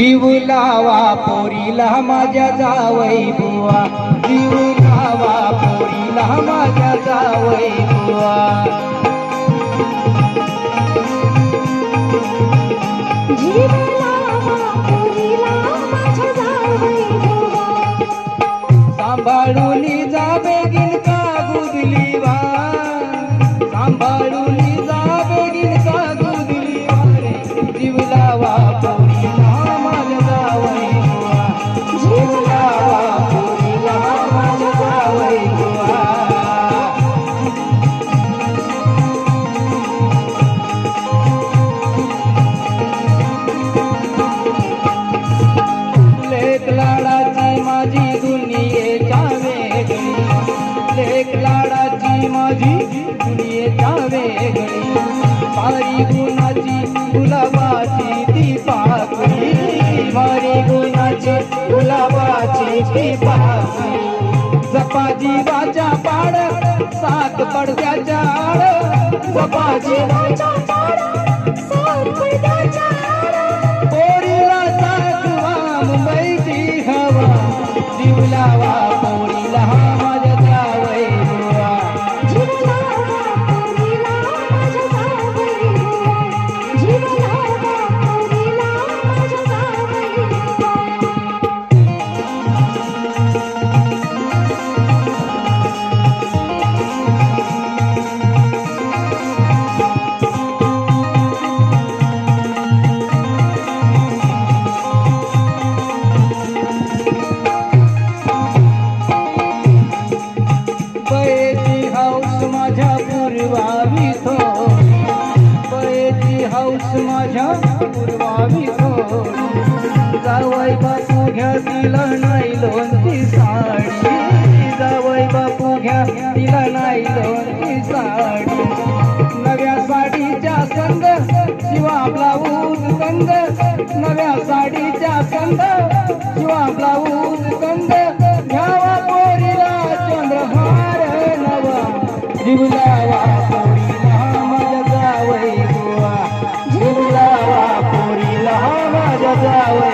जीव लावा पोरीला माझ्या जावई बुवा. जीव लावा पोरीला माझ्या जावई बुवा. जीवला पोरीला माझ्या जावई बुवा. सांभाळून जावे गुदली वा सांभाळून जावे गिलका गुदली वा रे. जीव लावा पोरीला लाडाची माझी दुनियेच्या वेगळी मारी गुणाची गुलाबाची ती पाकळी मारी गुणाची गुलाबाची ती पाकळी जपा जीवाच्या पाड सात पडद्याच्या आड. जपा जीवाच्या तिला नाही लोणची साडी. जावई बापू घ्या तिला नाही लोणची साडी. नव्या साडीच्या शिवा ब्लाऊज कंद नव्या साडीच्या शिवा ब्लाऊज कंद घ्यावा पोरीला चंद्रहार नवा. जावई गोवा पोरीला माझ्या जावई